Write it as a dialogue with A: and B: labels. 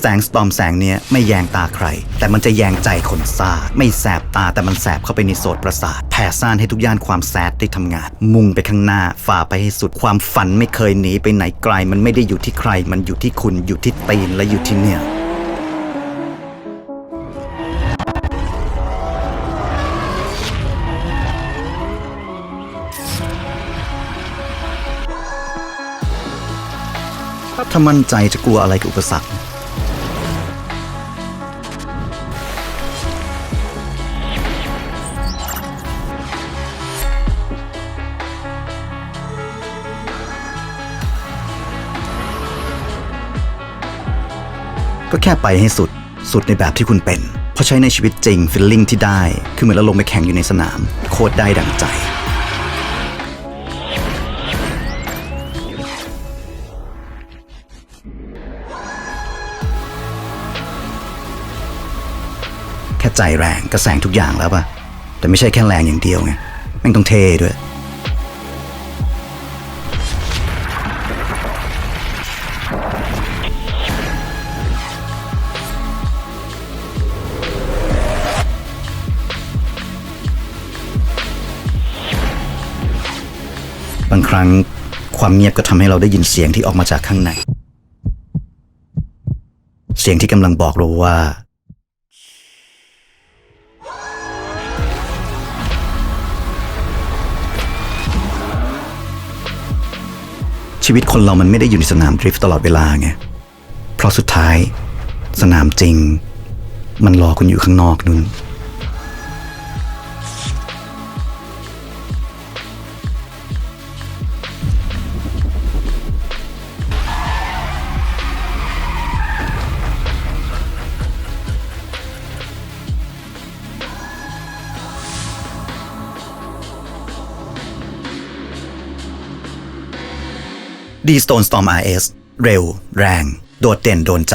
A: แสงสตอมแสงเนี้ยไม่แยงตาใคร แต่มันจะแยงใจคนซ่า ไม่แสบตาแต่มันแสบเข้าไปในโสดประสาทแผ่ซ่านให้ทุกย่านความแซดได้ทำงาน มุ่งไปข้างหน้าฝ่าไปให้สุดความฝันไม่เคยหนีไปไหนไกล มันไม่ได้อยู่ที่ใคร มันอยู่ที่คุณอยู่ที่ตีนและอยู่ที่เนี่ยถ้ามั่นใจจะกลัวอะไรกับอุปสรรค ก็แค่ไปให้สุด สุดในแบบที่คุณเป็น เพราะใช้ในชีวิตจริงฟิลลิ่งที่ได้ คือเหมือนเราลงไปแข่งอยู่ในสนาม โคตรได้ดังใจ แค่ใจแรงก็แสงทุกอย่างแล้วป่ะแต่ไม่ใช่แค่แรงอย่างเดียวไงแม่งต้องเท่ด้วย บางครั้งความเงียบก็ทำให้เราได้ยินเสียงที่ออกมาจากข้างใน เสียงที่กำลังบอกเราว่า ชีวิตคนเรามันไม่ได้อยู่ในสนามดริฟต์ตลอดเวลาไง เพราะสุดท้าย สนามจริง มันรอคุณอยู่ข้างนอกนู่น ดี Stone Storm RS เร็ว แรง โดดเด่นโดนใจ